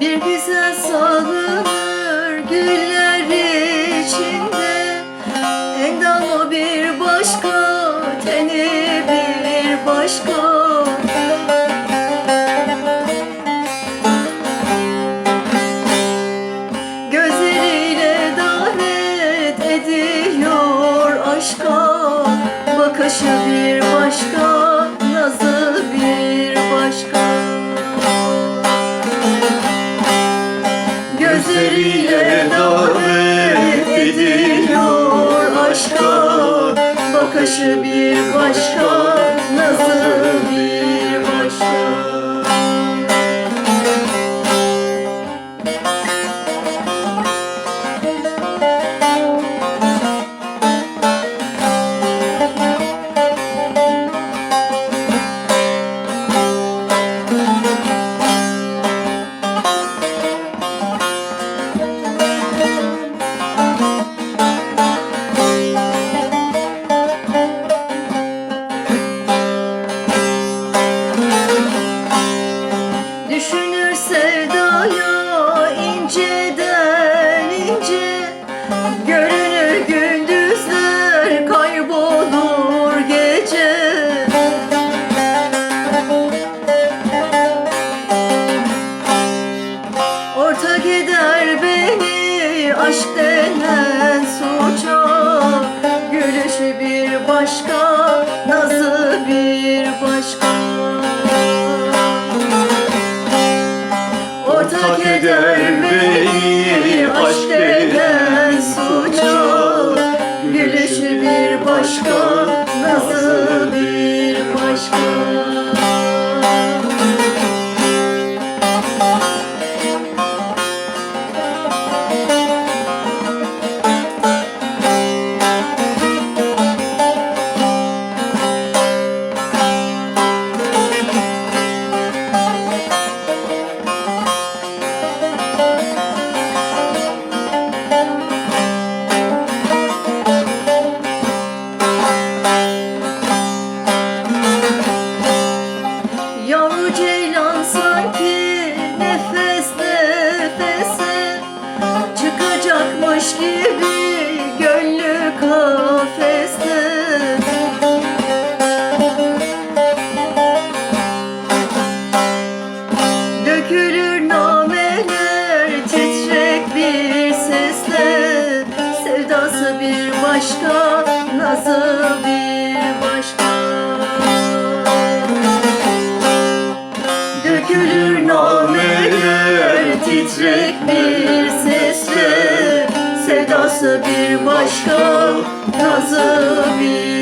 Bir güzel sarılır güller içinde. Endamı bir başka, teni bir başka. Gözleriyle davet ediyor aşka. Bakışı bir başka. Bakışı bir başka eder beni. Aşk denen suça Gülüşü bir başka, nazı bir başka. Ortak eder beni. aşk denen suça Gülüşü bir başka, nazı ceylan sanki nefes nefese Çıkacakmış gibi gönlü kafeste. Dökülür nameler titrek bir sesle. Sevdası bir başka, nazı bir başka titrek bir sesle Sedası bir başka, tazı bir